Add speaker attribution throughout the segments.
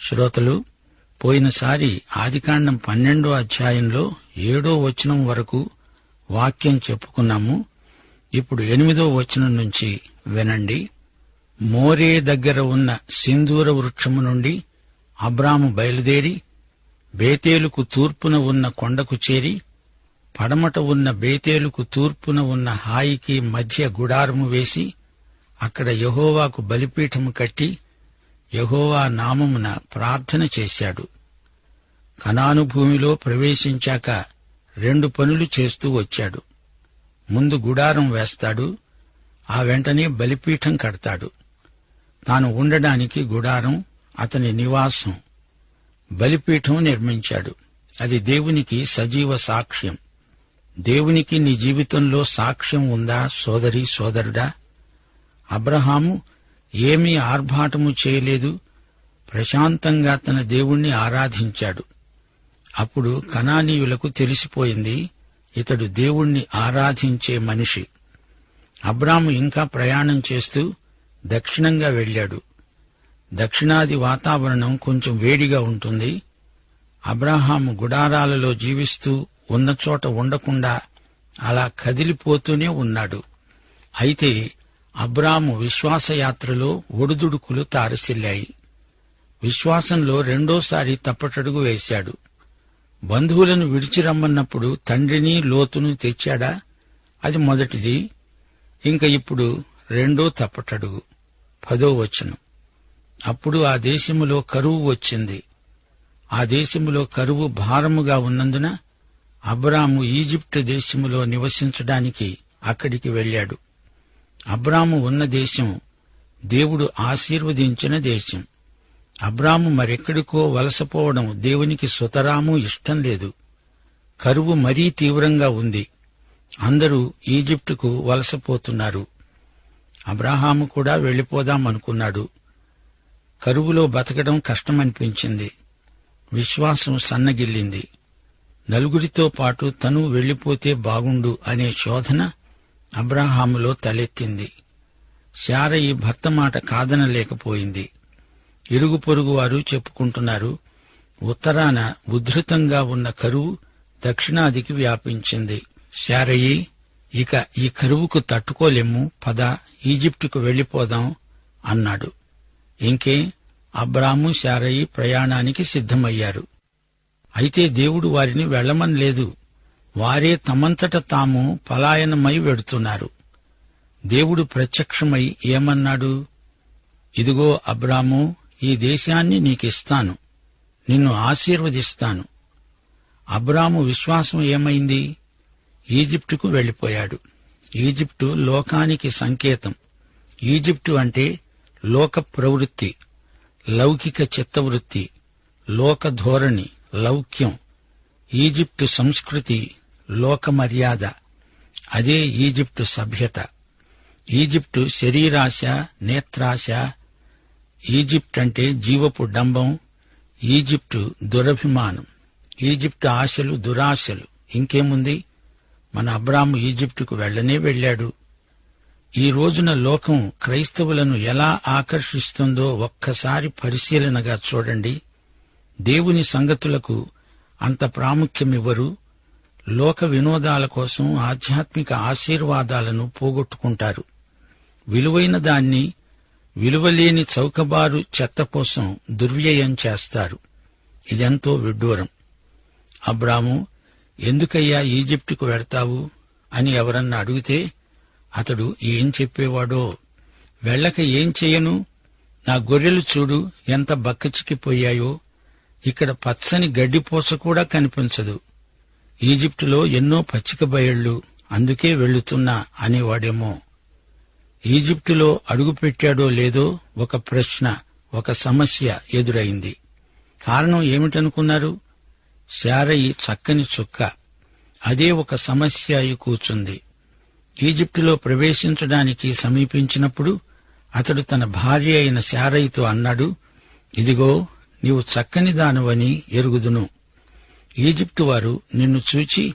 Speaker 1: శ్రోతలు పోయినసారి ఆదికాండం పన్నెండో అధ్యాయంలో ఏడో వచనం వరకు వాక్యం చెప్పుకున్నాము. ఇప్పుడు ఎనిమిదో వచనం నుంచి వినండి. మోరే దగ్గర ఉన్న సింధూర వృక్షము నుండి అబ్రాము బయలుదేరి బేతేలుకు తూర్పున ఉన్న కొండకు చేరి పడమట ఉన్న బేతేలుకు తూర్పున ఉన్న హాయికి మధ్య గుడారము వేసి అక్కడ యహోవాకు బలిపీఠము కట్టి యహోవా నామమున ప్రార్థన చేశాడు. కనాను భూమిలో ప్రవేశించాక రెండు పనులు చేస్తూ వచ్చాడు. ముందు గుడారం వేస్తాడు ఆ వెంటనే బలిపీఠం కడతాడు. తాను ఉండడానికి గుడారం అతని నివాసం బలిపీఠం నిర్మించాడు. అది దేవునికి సజీవ సాక్ష్యం. దేవునికి నీ జీవితంలో సాక్ష్యం ఉందా సోదరి సోదరుడా? అబ్రహాము ఏమీ ఆర్భాటము చేయలేదు. ప్రశాంతంగా తన దేవుణ్ణి ఆరాధించాడు. అప్పుడు కనానీయులకు తెలిసిపోయింది ఇతడు దేవుణ్ణి ఆరాధించే మనిషి. అబ్రాము ఇంకా ప్రయాణం చేస్తూ దక్షిణంగా వెళ్ళాడు. దక్షిణాది వాతావరణం కొంచెం వేడిగా ఉంటుంది. అబ్రహాము గుడారాలలో జీవిస్తూ ఉన్న చోట ఉండకుండా అలా కదిలిపోతూనే ఉన్నాడు. అయితే అబ్రాము విశ్వాసయాత్రలో ఒడుదుడుకులు తారసిల్లాయి. విశ్వాసంలో రెండోసారి తప్పటడుగు వేశాడు. బంధువులను విడిచి రమ్మన్నప్పుడు తండ్రిని లోతును తెచ్చాడా? అది మొదటిది. ఇంక ఇప్పుడు రెండో తప్పటడుగు. పదో వచనం. అప్పుడు ఆ దేశములో కరువు వచ్చింది. ఆ దేశములో కరువు భారముగా ఉన్నందున అబ్రాము ఈజిప్టు దేశములో నివసించడానికి అక్కడికి వెళ్ళాడు. అబ్రాము ఉన్న దేశం దేవుడు ఆశీర్వదించిన దేశం. అబ్రాము మరెక్కడికో వలసపోవడం దేవునికి సుతరాము ఇష్టం లేదు. కరువు మరీ తీవ్రంగా ఉంది. అందరూ ఈజిప్టుకు వలసపోతున్నారు. అబ్రహాము కూడా వెళ్ళిపోదామనుకున్నాడు కరువులో బతకడం కష్టమనిపించింది. విశ్వాసం సన్నగిల్లింది. నలుగురితో పాటు తను వెళ్ళిపోతే బాగుండు అనే శోధన అబ్రాహాములో తలెత్తింది. శార ఈ భర్త మాట కాదనలేకపోయింది. ఇరుగు పొరుగు వారు చెప్పుకుంటున్నారు ఉత్తరాన ఉద్ధృతంగా ఉన్న కరువు దక్షిణాదికి వ్యాపించింది. శారయి ఇక ఈ కరువుకు తట్టుకోలేము పద ఈజిప్టుకు వెళ్ళిపోదాం అన్నాడు. ఇంకే అబ్రాము శారయి ప్రయాణానికి సిద్ధమయ్యారు. అయితే దేవుడు వారిని వెళ్ళమనలేదు వారే తమంతట తాము పలాయనమై వెడుతున్నారు. దేవుడు ప్రత్యక్షమై ఏమన్నాడు? ఇదిగో అబ్రాము ఈ దేశాన్ని నీకిస్తాను. నిన్ను ఆశీర్వదిస్తాను. అబ్రాము విశ్వాసం ఏమైంది? ఈజిప్టుకు వెళ్ళిపోయాడు ఈజిప్టు లోకానికి సంకేతం. ఈజిప్టు అంటే లోక ప్రవృత్తి లౌకిక చిత్తవృత్తి లోక ధోరణి లౌక్యం ఈజిప్టు సంస్కృతి. లోక మర్యాద అదే ఈజిప్టు సభ్యత. ఈజిప్టు శరీరాశ నేత్రాశ. ఈజిప్ట్ అంటే జీవపు డంబం ఈజిప్టు దురభిమానం. ఈజిప్టు ఆశలు దురాశలు. ఇంకేముంది? మన అబ్రాము ఈజిప్టుకు వెళ్ళనే వెళ్ళాడు. ఈ రోజున లోకం క్రైస్తవులను ఎలా ఆకర్షిస్తుందో ఒక్కసారి పరిశీలనగా చూడండి. దేవుని సంగతులకు అంత ప్రాముఖ్యమివ్వరు. లోక వినోదాల కోసం ఆధ్యాత్మిక ఆశీర్వాదాలను పోగొట్టుకుంటారు. విలువైన దాన్ని విలువలేని చౌకబారు చెత్త కోసం దుర్వ్యయం చేస్తారు. ఇదెంతో విడ్డూరం. అబ్రాము ఎందుకయ్యా ఈజిప్టుకు వెడతావు అని ఎవరన్నా అడిగితే అతడు ఏం చెప్పేవాడో? వెళ్ళక ఏం చేయను? నా గొర్రెలు చూడు ఎంత బక్కచిక్కిపోయాయో. ఇక్కడ పచ్చని గడ్డిపోస కూడా కనిపించదు. ఈజిప్టులో ఎన్నో పచ్చిక బయళ్ళు అందుకే వెళ్తున్నా అనేవాడేమో. ఈజిప్టులో అడుగుపెట్టాడో లేదో ఒక ప్రశ్న ఒక సమస్య ఎదురైంది. కారణం ఏమిటనుకున్నారు? శారయి చక్కని చుక్క. అదే ఒక సమస్య అయి కూర్చుంది. ఈజిప్టులో ప్రవేశించడానికి సమీపించినప్పుడు అతడు తన భార్య అయిన శారయితో అన్నాడు ఇదిగో నీవు చక్కని దానవని ఎరుగుదును. ఈజిప్టు వారు నిన్ను చూచి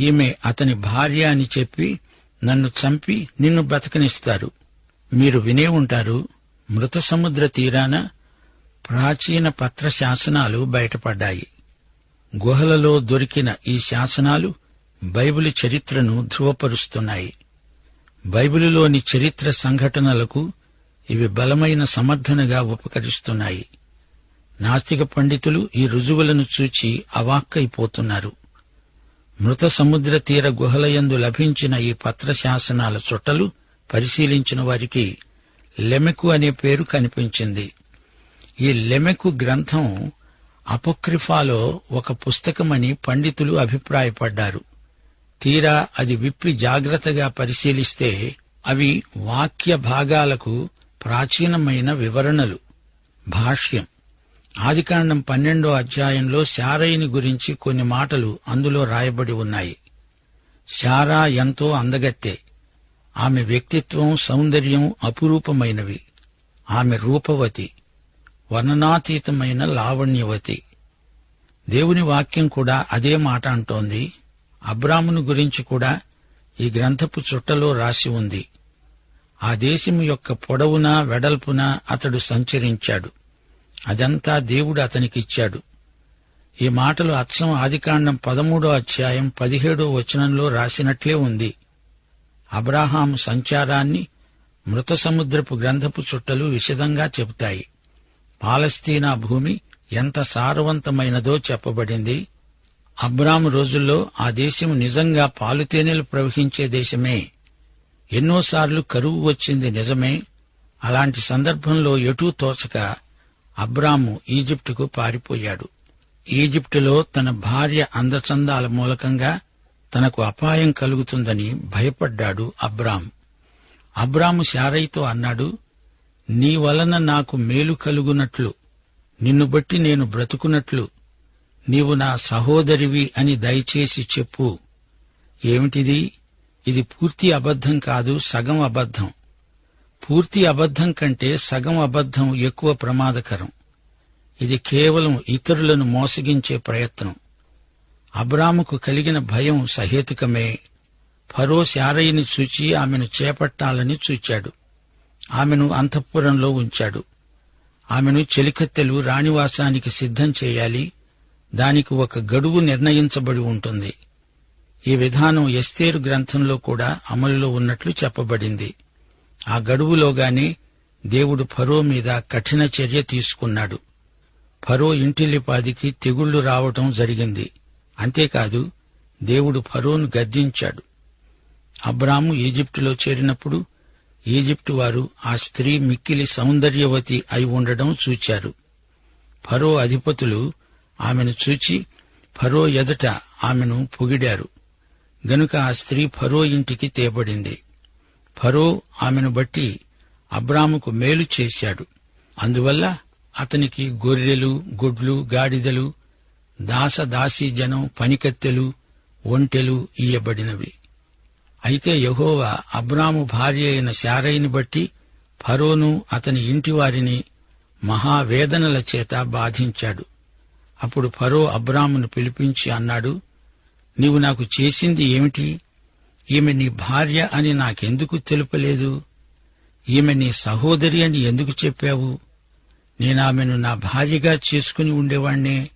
Speaker 1: ఈమె అతని భార్య అని చెప్పి నన్ను చంపి నిన్ను బ్రతకనిస్తారు. మీరు వినే ఉంటారు మృత సముద్ర తీరాన ప్రాచీన పత్ర శాసనాలు బయటపడ్డాయి. గుహలలో దొరికిన ఈ శాసనాలు బైబిలు చరిత్రను ధృవపరుస్తున్నాయి. బైబిలులోని చరిత్ర సంఘటనలకు ఇవి బలమైన సమర్థనగా ఉపకరిస్తున్నాయి. నాస్తిక పండితులు ఈ రుజువులను చూచి అవాక్కైపోతున్నారు. మృత సముద్ర తీర గుహలయందు లభించిన ఈ పత్రశాసనాల చుట్టలు పరిశీలించిన వారికి లెమెకు అనే పేరు కనిపించింది. ఈ లెమెకు గ్రంథం అపోక్రిఫాలో ఒక పుస్తకమని పండితులు అభిప్రాయపడ్డారు. తీరా అది విప్పి జాగ్రత్తగా పరిశీలిస్తే అవి వాక్య భాగాలకు ప్రాచీనమైన వివరణలు. భాష్యం. ఆదికాండం పన్నెండో అధ్యాయంలో శారయిని గురించి కొన్ని మాటలు అందులో రాయబడి ఉన్నాయి. శారా ఎంతో అందగత్తే. ఆమె వ్యక్తిత్వం సౌందర్యం అపురూపమైనవి. ఆమె రూపవతి. వర్ణనాతీతమైన లావణ్యవతి. దేవుని వాక్యం కూడా అదే మాట అంటోంది. అబ్రామును గురించి కూడా ఈ గ్రంథపు చుట్టలో రాసి ఉంది. ఆ దేశం యొక్క పొడవున వెడల్పున అతడు సంచరించాడు. అదంతా దేవుడు అతనికిచ్చాడు. ఈ మాటలు అచ్చం ఆదికాండం పదమూడో అధ్యాయం పదిహేడో వచనంలో రాసినట్లే ఉంది. అబ్రాహాం సంచారాన్ని మృత సముద్రపు గ్రంథపు చుట్టలు విశదంగా చెబుతాయి. పాలస్తీనా భూమి ఎంత సారవంతమైనదో చెప్పబడింది. అబ్రాం రోజుల్లో ఆ దేశం నిజంగా పాలుతేనెలు ప్రవహించే దేశమే. ఎన్నోసార్లు కరువు వచ్చింది నిజమే. అలాంటి సందర్భంలో ఎటూ తోచక అబ్రాము ఈజిప్టుకు పారిపోయాడు. ఈజిప్టులో తన భార్య అందచందాల మూలకంగా తనకు అపాయం కలుగుతుందని భయపడ్డాడు అబ్రాం అబ్రాము శారయ్యతో అన్నాడు నీ వలన నాకు మేలు కలుగునట్లు నిన్ను బట్టి నేను బ్రతుకున్నట్లు నీవు నా సహోదరివి అని దయచేసి చెప్పు. ఏమిటిది? ఇది పూర్తి అబద్ధం కాదు సగం అబద్ధం. పూర్తి అబద్ధం కంటే సగం అబద్ధం ఎక్కువ ప్రమాదకరం. ఇది కేవలం ఇతరులను మోసగించే ప్రయత్నం. అబ్రాముకు కలిగిన భయం సహేతుకమే. ఫరో శారయ్యని చూచి ఆమెను చేపట్టాలని చూచాడు. ఆమెను అంతఃపురంలో ఉంచాడు. ఆమెను చెలికత్తెలు రాణివాసానికి సిద్ధం చేయాలి. దానికి ఒక గడువు నిర్ణయించబడి ఉంటుంది. ఈ విధానం ఎస్తేరు గ్రంథంలో కూడా అమలులో ఉన్నట్లు చెప్పబడింది. ఆ గడువులోగానే దేవుడు ఫరో మీద కఠిన చర్య తీసుకున్నాడు. ఫరో ఇంటిల్లిపాదికి తెగుళ్ళు రావటం జరిగింది. అంతేకాదు దేవుడు ఫరోను గద్దించాడు. అబ్రాము ఈజిప్టులో చేరినప్పుడు ఈజిప్టు వారు ఆ స్త్రీ మిక్కిలి సౌందర్యవతి అయి ఉండడం చూచారు. ఫరో అధిపతులు ఆమెను చూచి ఫరో ఎదుట ఆమెను పొగిడారు. గనుక ఆ స్త్రీ ఫరో ఇంటికి తేబడింది. ఫరో ఆమెను బట్టి అబ్రాముకు మేలు చేశాడు. అందువల్ల అతనికి గొర్రెలు గుడ్లు గాడిదలు దాసదాసీ జనం పనికత్తెలు ఒంటెలు ఇయ్యబడినవి. అయితే యహోవా అబ్రాము భార్య అయిన శారయిని బట్టి ఫరోను అతని ఇంటివారిని మహావేదనల చేత బాధించాడు. అప్పుడు ఫరో అబ్రామును పిలిపించి అన్నాడు నీవు నాకు చేసింది ఏమిటి? ఈమె నీ భార్య అని నాకెందుకు తెలుపలేదు? ఈమె నీ సహోదరి అని ఎందుకు చెప్పావు? నేనామెను నా భార్యగా చేసుకుని ఉండేవాణ్ణే.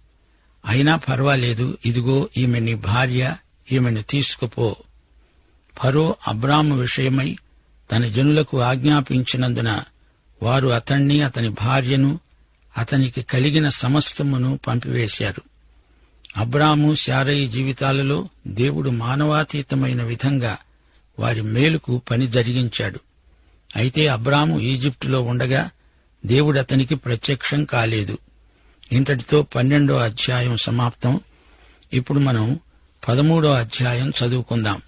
Speaker 1: అయినా పర్వాలేదు ఇదిగో ఈమె నీ భార్య ఈమెను తీసుకుపో. ఫరో అబ్రాము విషయమై తన జనులకు ఆజ్ఞాపించినందున వారు అతణ్ణి అతని భార్యను అతనికి కలిగిన సమస్తమును పంపివేశారు. అబ్రాము శారయి జీవితాలలో దేవుడు మానవాతీతమైన విధంగా వారి మేలుకు పని జరిగించాడు. అయితే అబ్రాము ఈజిప్టులో ఉండగా దేవుడు అతనికి ప్రత్యక్షం కాలేదు. ఇంతటితో పన్నెండో అధ్యాయం సమాప్తం. ఇప్పుడు మనం పదమూడో అధ్యాయం చదువుకుందాం.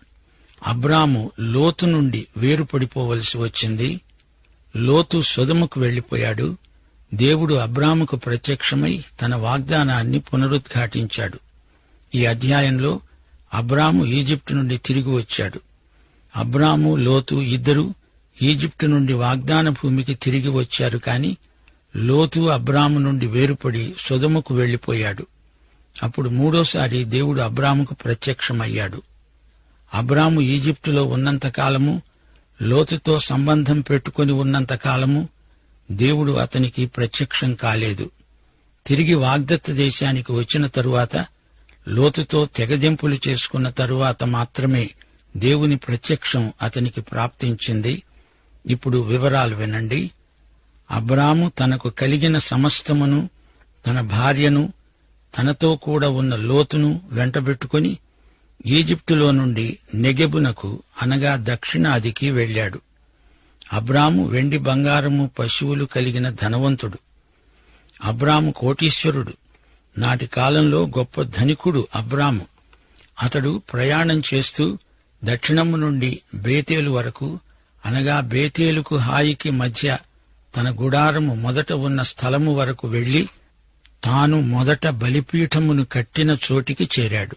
Speaker 1: అబ్రాము లోతు నుండి వేరుపడిపోవలసి వచ్చింది. లోతు సొదముకు వెళ్ళిపోయాడు దేవుడు అబ్రాముకు ప్రత్యక్షమై తన వాగ్దానాన్ని పునరుద్ఘాటించాడు. ఈ అధ్యాయంలో అబ్రాము ఈజిప్టు నుండి తిరిగి వచ్చాడు. అబ్రాము లోతు ఇద్దరు ఈజిప్టు నుండి వాగ్దాన భూమికి తిరిగి వచ్చారు కాని లోతు అబ్రాము నుండి వేరుపడి సుధముకు వెళ్ళిపోయాడు అప్పుడు మూడోసారి దేవుడు అబ్రాముకు ప్రత్యక్షమయ్యాడు. అబ్రాము ఈజిప్టులో ఉన్నంతకాలము లోతుతో సంబంధం పెట్టుకుని ఉన్నంతకాలము దేవుడు అతనికి ప్రత్యక్షం కాలేదు. తిరిగి వాగ్దత్త దేశానికి వచ్చిన తరువాత లోతుతో తెగదెంపులు చేసుకున్న తరువాత మాత్రమే దేవుని ప్రత్యక్షం అతనికి ప్రాప్తించింది. ఇప్పుడు వివరాలు వినండి. అబ్రాము తనకు కలిగిన సమస్తమును తన భార్యను తనతో కూడా ఉన్న లోతును వెంటబెట్టుకుని ఈజిప్టులో నుండి నెగెబునకు అనగా దక్షిణాదికి వెళ్ళాడు. అబ్రాము వెండి బంగారము పశువులు కలిగిన ధనవంతుడు. అబ్రాము కోటీశ్వరుడు. నాటి కాలంలో గొప్ప ధనికుడు అబ్రాము. అతడు ప్రయాణం చేస్తూ దక్షిణము నుండి బేతేలు వరకు అనగా బేతేలుకు హాయికి మధ్య తన గుడారము మొదట ఉన్న స్థలము వరకు వెళ్ళి తాను మొదట బలిపీఠమును కట్టిన చోటికి చేరాడు.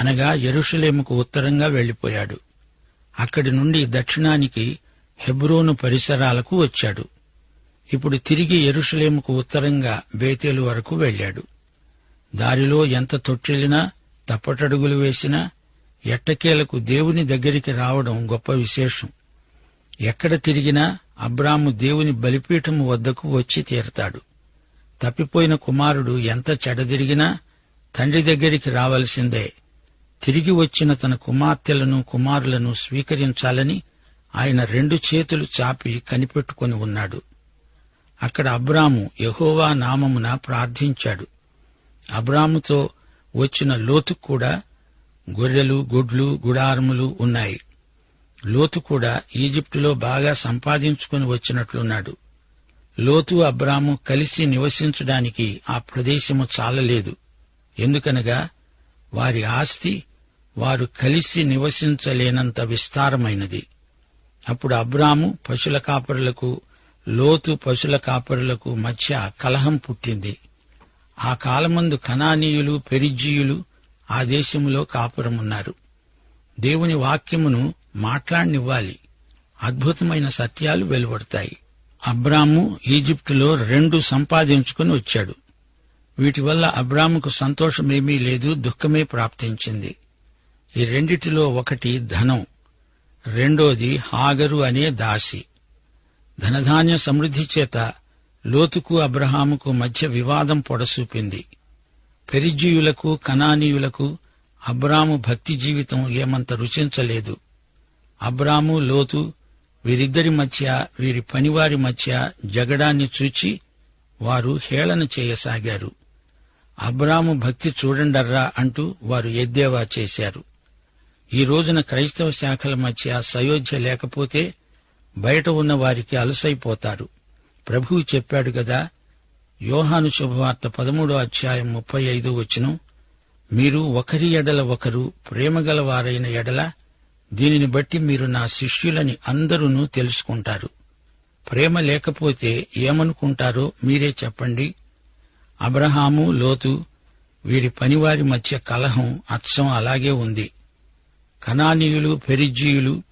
Speaker 1: అనగా యెరూషలేముకు ఉత్తరంగా వెళ్ళిపోయాడు అక్కడి నుండి దక్షిణానికి హెబ్రోను పరిసరాలకు వచ్చాడు. ఇప్పుడు తిరిగి ఎరుషలేముకు ఉత్తరంగా బేతేలు వరకు వెళ్ళాడు. దారిలో ఎంత తొట్టిల్లినా తప్పటడుగులు వేసినా ఎట్టకేలకు దేవుని దగ్గరికి రావడం గొప్ప విశేషం. ఎక్కడ తిరిగినా అబ్రాము దేవుని బలిపీఠము వద్దకు వచ్చి తీరతాడు. తప్పిపోయిన కుమారుడు ఎంత చెడదిరిగినా తండ్రి దగ్గరికి రావలసిందే. తిరిగి వచ్చిన తన కుమార్తెలను కుమారులను స్వీకరించాలని ఆయన రెండు చేతులు చాపి కనిపెట్టుకొని ఉన్నాడు. అక్కడ అబ్రాము యహోవా నామమున ప్రార్థించాడు. అబ్రాముతో వచ్చిన లోతు కూడా గొర్రెలు గుడ్లు గుడారములు ఉన్నాయి. లోతు కూడా ఈజిప్టులో బాగా సంపాదించుకుని వచ్చినట్లున్నాడు. లోతు అబ్రాము కలిసి నివసించడానికి ఆ ప్రదేశము చాలలేదు. ఎందుకనగా వారి ఆస్తి వారు కలిసి నివసించలేనంత విస్తారమైనది. అప్పుడు అబ్రాము పశుల కాపరులకు లోతు పశుల కాపరులకు మధ్య కలహం పుట్టింది. ఆ కాలమందు కనానీయులు పెరిజీయులు ఆ దేశంలో కాపురమున్నారు. దేవుని వాక్యమును మాట్లాడినివ్వాలి. అద్భుతమైన సత్యాలు వెలువడతాయి. అబ్రాము ఈజిప్టులో రెండు సంపాదించుకుని వచ్చాడు. వీటి వల్ల అబ్రాముకు సంతోషమేమీ లేదు దుఃఖమే ప్రాప్తించింది. ఈ రెండిటిలో ఒకటి ధనం. రెండోది హాగరు అనే దాసి. ధనధాన్య సమృద్ధి చేత లోతుకు అబ్రహాముకు మధ్య వివాదం పొడసూపింది. పెరిజీయులకు కనానీయులకు అబ్రాము భక్తి జీవితం ఏమంత రుచించలేదు. అబ్రాము లోతు వీరిద్దరి మధ్య వీరి పనివారి మధ్య జగడాన్ని చూచి వారు హేళన చేయసాగారు. అబ్రాము భక్తి చూడండర్రా అంటూ వారు ఎద్దేవా చేశారు. ఈ రోజున క్రైస్తవ శాఖల మధ్య సయోధ్య లేకపోతే బయట ఉన్న వారికి అలసైపోతారు. ప్రభువు చెప్పాడు గదా యోహాను శుభవార్త పదమూడో అధ్యాయం ముప్పై ఐదు వచ్చిన మీరు ఒకరి ఎడల ఒకరు ప్రేమగల వారైన ఎడల దీనిని బట్టి మీరు నా శిష్యులని అందరూ తెలుసుకుంటారు. ప్రేమ లేకపోతే ఏమనుకుంటారో మీరే చెప్పండి. అబ్రహాము లోతు వీరి పనివారి మధ్య కలహం అచ్చం అలాగే ఉంది. కనానీయులు పెరిజీయులు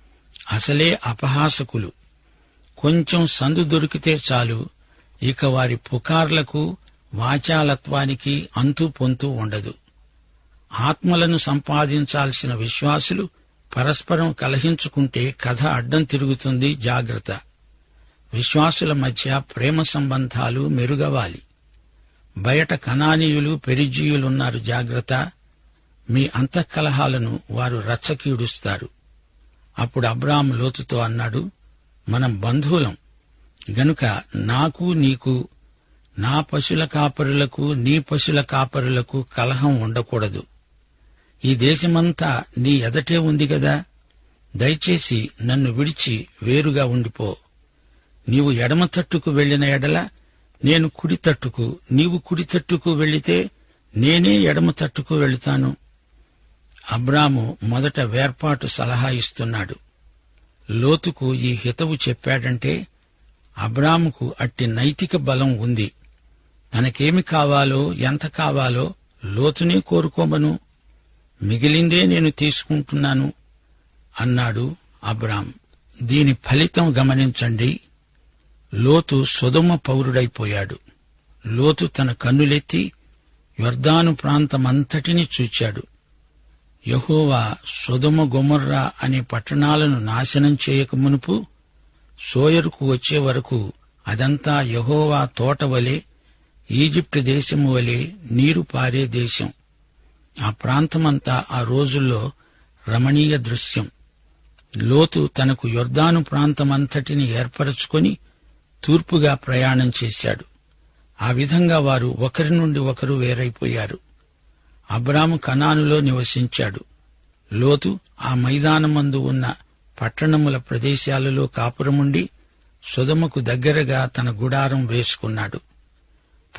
Speaker 1: అసలే అపహాసకులు. కొంచెం సందు దొరికితే చాలు ఇక వారి పుకార్లకు వాచాలత్వానికి అంతు పొంతు ఉండదు. ఆత్మలను సంపాదించాల్సిన విశ్వాసులు పరస్పరం కలహించుకుంటే కథ అడ్డం తిరుగుతుంది జాగ్రత్త. విశ్వాసుల మధ్య ప్రేమ సంబంధాలు మెరుగవాలి. బయట కణానీయులు పెరిజీయులున్నారు జాగ్రత్త. మీ అంతఃకలహాలను వారు రచ్చకీడుస్తారు. అప్పుడు అబ్రాం లోతుతో అన్నాడు మనం బంధువులం. గనుక నాకు నీకు నా పశుల కాపరులకు నీ పశుల కాపరులకు కలహం ఉండకూడదు. ఈ దేశమంతా నీ ఎదటే ఉంది గదా? దయచేసి నన్ను విడిచి వేరుగా ఉండిపో. నీవు ఎడమ తట్టుకు వెళ్ళిన ఎడల నేను కుడి తట్టుకు నీవు కుడి తట్టుకు వెళితే నేనే ఎడమ తట్టుకు వెళుతాను. అబ్రాము మొదట వేర్పాటు సలహా ఇస్తున్నాడు. లోతుకు ఈ హితవు చెప్పాడంటే అబ్రాముకు అట్టి నైతిక బలం ఉంది. తనకేమి కావాలో ఎంత కావాలో లోతునే కోరుకోమను. మిగిలిందే నేను తీసుకుంటున్నాను అన్నాడు అబ్రాం దీని ఫలితం గమనించండి. లోతు సుధమ పౌరుడైపోయాడు. లోతు తన కన్నులెత్తి యొర్దాను ప్రాంతమంతటిని చూచాడు. యహోవా సుధమ గుమర్రా అనే పట్టణాలను నాశనం చేయక మునుపు సోయరుకు వచ్చే వరకు అదంతా యహోవా తోట వలె ఈజిప్టు దేశము వలె నీరు పారే దేశం. ఆ ప్రాంతమంతా ఆ రోజుల్లో రమణీయ దృశ్యం. లోతు తనకు యొర్దాను ప్రాంతమంతటిని ఏర్పరచుకొని తూర్పుగా ప్రయాణం చేశాడు. ఆ విధంగా వారు ఒకరి నుండి ఒకరు వేరైపోయారు. అబ్రాము కనానులో నివసించాడు. లోతు ఆ మైదానమందు ఉన్న పట్టణముల ప్రదేశాలలో కాపురముండి సుధముకు దగ్గరగా తన గుడారం వేసుకున్నాడు.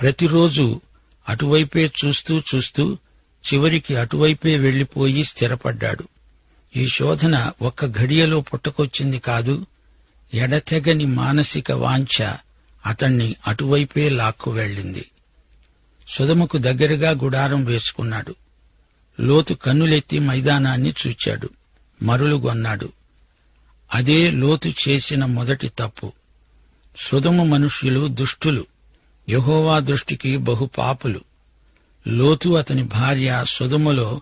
Speaker 1: ప్రతిరోజు అటువైపే చూస్తూ చూస్తూ చివరికి అటువైపే వెళ్ళిపోయి స్థిరపడ్డాడు. ఈ శోధన ఒక్క ఘడియలో పుట్టకొచ్చింది కాదు ఎడతెగని మానసిక వాంఛ అతణ్ణి అటువైపే లాక్కు వెళ్ళింది. సుధముకు దగ్గరగా గుడారం వేసుకున్నాడు. లోతు కన్నులెత్తి మైదానాన్ని చూచాడు. మరులుగొన్నాడు అదే లోతు చేసిన మొదటి తప్పు. సుధము మనుష్యులు దుష్టులు. యహోవా దృష్టికి బహు పాపులు. లోతు అతని భార్య సుధములో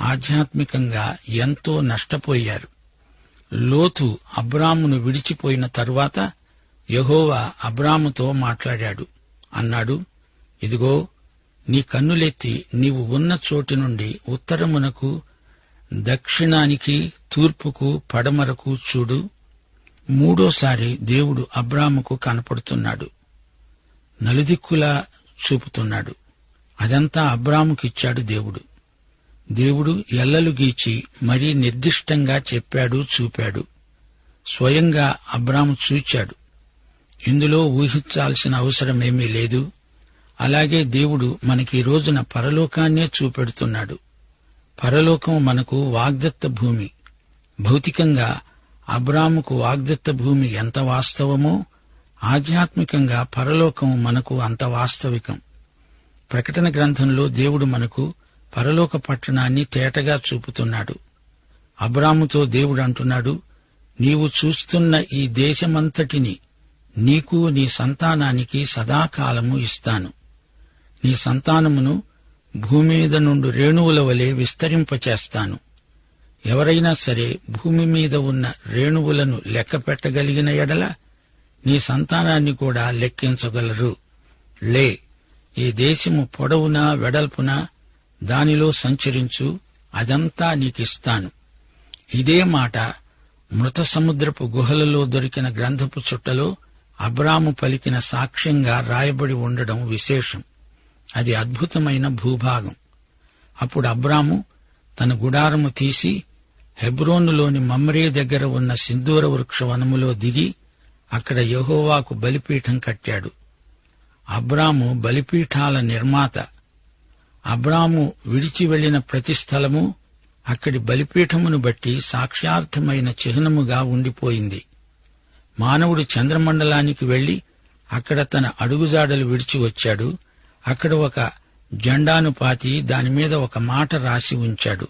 Speaker 1: ఆధ్యాత్మికంగా ఎంతో నష్టపోయారు. లోతు అబ్రామును విడిచిపోయిన తరువాత యహోవా అబ్రాముతో మాట్లాడాడు. అన్నాడు ఇదిగో నీ కన్నులెత్తి నీవు ఉన్న చోటి నుండి ఉత్తరమునకు దక్షిణానికి తూర్పుకు పడమరకు చూడు. మూడోసారి దేవుడు అబ్రాముకు కనపడుతున్నాడు. నలుదిక్కులా చూపుతున్నాడు. అదంతా అబ్రాముకిచ్చాడు దేవుడు. దేవుడు ఎల్లలు గీచి మరీ నిర్దిష్టంగా చెప్పాడు చూపాడు. స్వయంగా అబ్రాము చూచాడు. ఇందులో ఊహించాల్సిన అవసరమేమీ లేదు. అలాగే దేవుడు మనకి ఈ రోజున పరలోకాన్నే చూపెడుతున్నాడు. పరలోకం మనకు వాగ్దత్త భూమి. భౌతికంగా అబ్రాముకు వాగ్దత్త భూమి ఎంత వాస్తవమో ఆధ్యాత్మికంగా పరలోకం మనకు అంత వాస్తవికం. ప్రకటన గ్రంథంలో దేవుడు మనకు పరలోక పట్టణాన్ని తేటగా చూపుతున్నాడు. అబ్రాముతో దేవుడు అంటున్నాడు నీవు చూస్తున్న ఈ దేశమంతటిని నీకు నీ సంతానానికి సదాకాలము ఇస్తాను. నీ సంతానమును భూమి మీద నుండి రేణువుల వలె విస్తరింపచేస్తాను. ఎవరైనా సరే భూమి మీద ఉన్న రేణువులను లెక్క పెట్టగలిగిన ఎడల నీ సంతానాన్ని కూడా లెక్కించగలరు. లే ఈ దేశము పొడవునా వెడల్పునా దానిలో సంచరించు అదంతా నీకిస్తాను. ఇదే మాట మృత సముద్రపు గుహలలో దొరికిన గ్రంథపు చుట్టలో అబ్రాము పలికిన సాక్ష్యంగా రాయబడి ఉండడం విశేషం. అది అద్భుతమైన భూభాగం. అప్పుడు అబ్రాము తన గుడారము తీసి హెబ్రోనులోని మమ్రే దగ్గర ఉన్న సింధూర వృక్ష వనములో దిగి అక్కడ యహోవాకు బలిపీఠం కట్టాడు. అబ్రాము బలిపీఠాల నిర్మాత. అబ్రాము విడిచి వెళ్ళిన ప్రతి స్థలము అక్కడి బలిపీఠమును బట్టి సాక్ష్యార్థమైన చిహ్నముగా ఉండిపోయింది. మానవుడు చంద్రమండలానికి వెళ్ళి అక్కడ తన అడుగుజాడలు విడిచి వచ్చాడు. అక్కడ ఒక జెండాను పాతి దానిమీద ఒక మాట రాసి ఉంచాడు.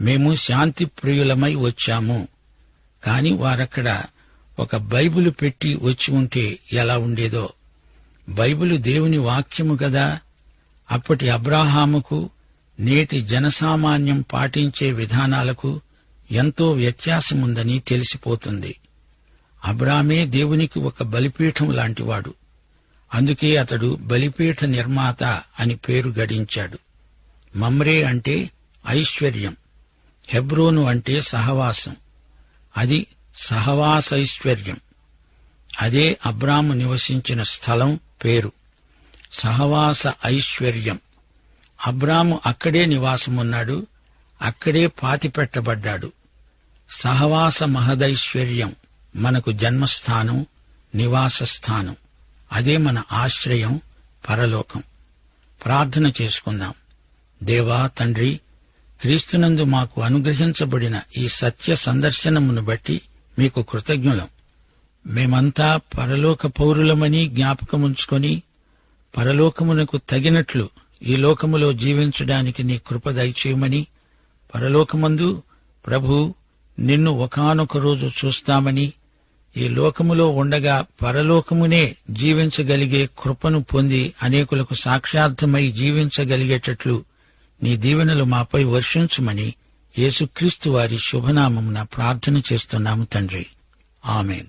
Speaker 1: మేము శాంతి ప్రియులమై వచ్చాము. కాని వారక్కడ ఒక బైబిలు పెట్టి వచ్చి ఉంటే ఎలా ఉండేదో? బైబిలు దేవుని వాక్యము గదా? అప్పటి అబ్రాహాముకు నేటి జనసామాన్యం పాటించే విధానాలకు ఎంతో వ్యత్యాసముందని తెలిసిపోతుంది. అబ్రామే దేవునికి ఒక బలిపీఠం లాంటివాడు. అందుకే అతడు బలిపీఠ నిర్మాత అని పేరు గడించాడు. మమ్రే అంటే ఐశ్వర్యం హెబ్రోను అంటే సహవాసం. అది సహవాసైశ్వర్యం. అదే అబ్రాము నివసించిన స్థలం పేరు. సహవాస ఐశ్వర్యం అబ్రాము అక్కడే నివాసమున్నాడు అక్కడే పాతిపెట్టబడ్డాడు. సహవాస మహదైశ్వర్యం మనకు జన్మస్థానం నివాస స్థానం అదే మన ఆశ్రయం పరలోకం. ప్రార్థన చేసుకుందాం. దేవా తండ్రి క్రీస్తునందు మాకు అనుగ్రహించబడిన ఈ సత్య సందర్శనమును బట్టి మీకు కృతజ్ఞులం. మేమంతా పరలోక పౌరులమని జ్ఞాపకముంచుకొని పరలోకమునకు తగినట్లు ఈ లోకములో జీవించడానికి నీ కృప దయచేయమని పరలోకమందు ప్రభు నిన్ను ఒకానొక రోజు చూస్తామని ఈ లోకములో ఉండగా పరలోకమునే జీవించగలిగే కృపను పొంది అనేకులకు సాక్షార్థమై జీవించగలిగేటట్లు నీ దీవెనలు మాపై వర్షించుమని యేసుక్రీస్తు వారి శుభనామమున ప్రార్థన చేస్తున్నాము తండ్రి. ఆమెన్.